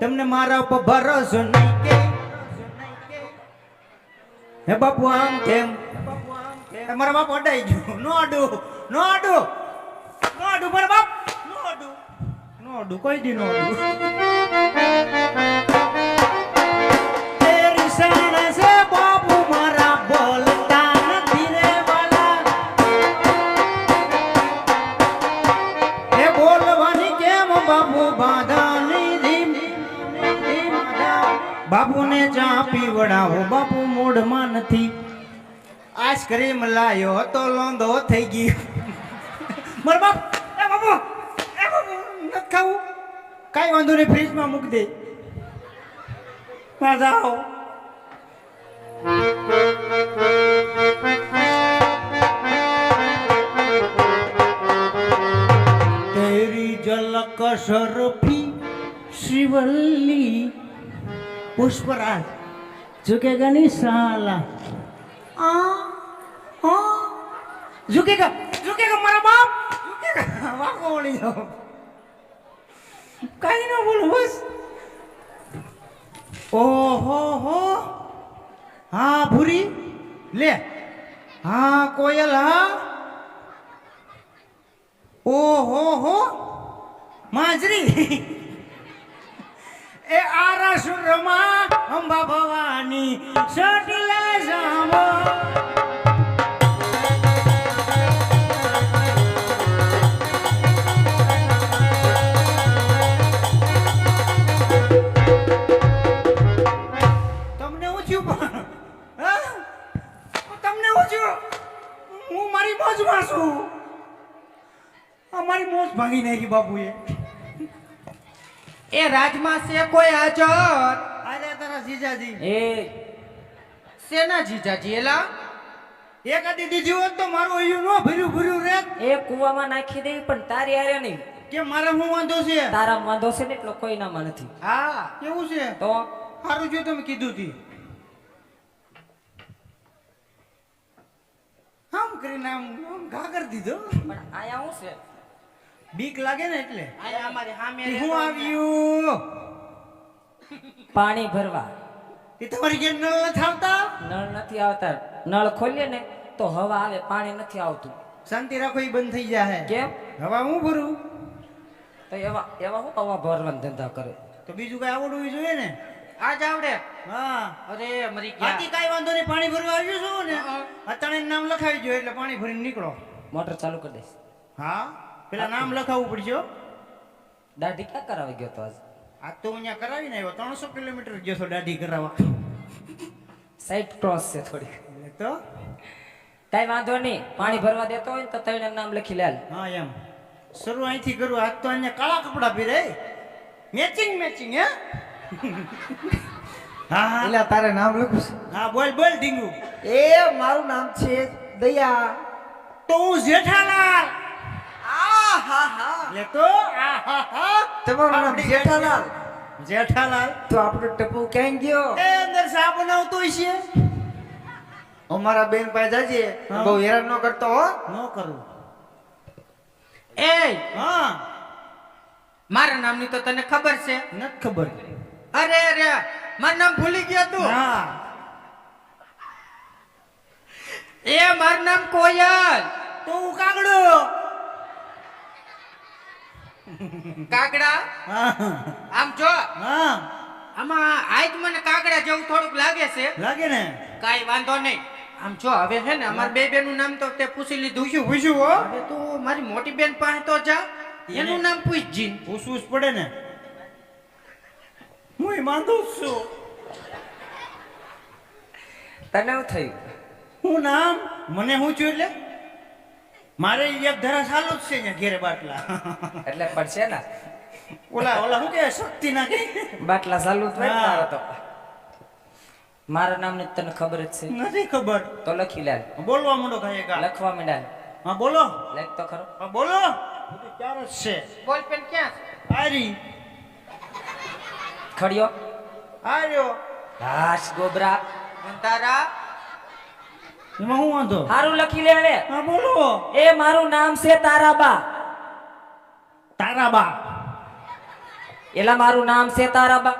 તમને મારા ઉપર ભરોસો નહીં કે? હે બાપુ, આમ કેમ? તમારા બાપ અડાઈ ગયો. નો અડું નો અડું નો અડું, મારા બાપ, નો અડું નો અડું, કોઈ દી નો અડું. તેરી શાન સે બાપુ, મારા બોલતા નથી રે બાપુને ચા પીવડાવો બાપુ મોઢમાં નથી. આઈસ્ક્રીમ લાયો તો લોંધો થઈ ગયો. મારા બાપ, એ બાપુ એ બાપુ, નથી ખાવું. કાંઈ વાંધો નહીં, ફ્રીજમાં મૂકી દે. માં જાઓ. તેરી ઝલક સરફી શ્રીવલ્લી પુષ્પરાજ. ઝુકેગા નહીં સાલા આ આ. ઝુકેગા ઝુકેગા મારા બાપ. ઝુકેગા વાકો વળી જાઓ. કઈ ન બોલું, બસ. ઓહો હો. ભૂરી. લે. હા, કોયલ, હા. ઓહો માજરી. એ આરાસુરમાં અંબા ભવાની સટલે પણ? હા? મારી મોજમાં છું. અમારી મોજ ભાંગી નાખી બાપુએ. એ રાજમાં છે કોઈ હાજર? અરે તારા જીજાજી. એ શેના જીજાજી એલા? એકાદી દીધી હોત તો મારું અહીંયું ન ભર્યું ભર્યું રે. એ કુવામાં નાખી દે પણ તારી આરે નહીં. કે મારે હું વાંધો છે? તારા વાંધો છે ને એટલો કોઈનામાં નથી હા કેવું છે? તો? સારું જો તમે કીધું તી. આમ કરીને આમ આમ ઘા દીધો. પણ આયા શું છે? બીક લાગે ને એટલે? હું આવ્યું પાણી ભરવા. એ તમારી ઘેર નળ નથી આવતા? નળ નથી આવતા. નળ ખોલીએ ને તો હવા આવે પાણી નથી આવતું. શાંતિ રાખો એ બંધ થઈ જાય કેમ? હવા હું ભરું? તો એવા એવા હું હવા ભરવાનો ધંધા કરે? તો બીજું કઈ આવડવું જોઈએ ને? આજ આવડે. હા. અરે મરી બાકી કઈ વાંધો નહીં પાણી ભરવા આવ્યું છું ને. અત્યારે નામ લખાવી દો એટલે પાણી ભરીને નીકળો. મોટર ચાલુ કરી દઈશ. હા? પેલા નામ લખાવવું પડશે દાઢી ક્યાં કરાવી ગયો તો આજ? આ તો અહીંયા કરાવીને આવ્યો ત્રણસો કિલોમીટર ગયો છો દાઢી કરાવવા. સાઈડ ક્રોસ છે થોડી. તો? કાંઈ વાંધો નહીં પાણી ભરવા દેતો હોય ને તો તઈને નામ લખી લે હા એમ. શરૂ અહીંથી કરું આજ તો અહીંયા કાળા કપડા પહેરે. મેચિંગ મેચિંગ હે? હા હા. એટલે તારે નામ લખું હા બોલ બોલ ઢીંગુ. એ મારું નામ છે દયા. તો હું જેઠાલાલ. આ હા હા એટલે તો આ હા હા તમારું નામ જેઠાલાલ. જેઠાલાલ. તો આપણો ટપુ ક્યાં ગયો? એ અંદર સા બનાવતો છે. અમારા બેન પાસે જાજે. બહુ હેરાન ન કરતો હો. ન કરું. એ હા. મારા નામની તો તને ખબર છે. નથી ખબર. અરે અરે મારું નામ ભૂલી ગયો તું. હા. એ મારું નામ કોયલ. તું કાગડો? કાગડા? હા. આમ જો. હા. આમાં આજ મને કાગડા જેવું થોડુંક લાગે છે. લાગે ને? કાઈ વાંધો નહીં. આમ જો હવે છે ને અમાર બે બેનનું નામ તો તે પૂછી લીધું. શું પૂછ્યું હો. હવે તું મારી મોટી બેન પાસે તો જા. એનું નામ પૂછ જીન પૂછવું જ પડે ને. હું માંદો જ છું. તને શું થયું? હું નામ? મને હું છું એટલે? મારે એક ધરા ચાલુ જ છે અહીંયા ઘેરે બાટલા. એટલે પડશે ને. ઓલા ઓલા શું કે શક્તિ ના કે બાટલા ચાલુ જ હોય ને તો. મારા નામની તને ખબર જ છે. નથી ખબર. તો લખી લે. બોલવા માંડો ખાય કા લખવા માંડા. હા બોલો. લેખ તો ખરો. હા બોલો. ક્યારે છે? બોલ પેન ક્યાં? આરી ખડિયો. આર્યો. હાશ ગોબરા. તારા એમાં હું વાંધો? હારું લખી લે હવે હા બોલો. એ મારું નામ છે તારાબા. તારાબા. એલા મારું નામ છે તારાબા.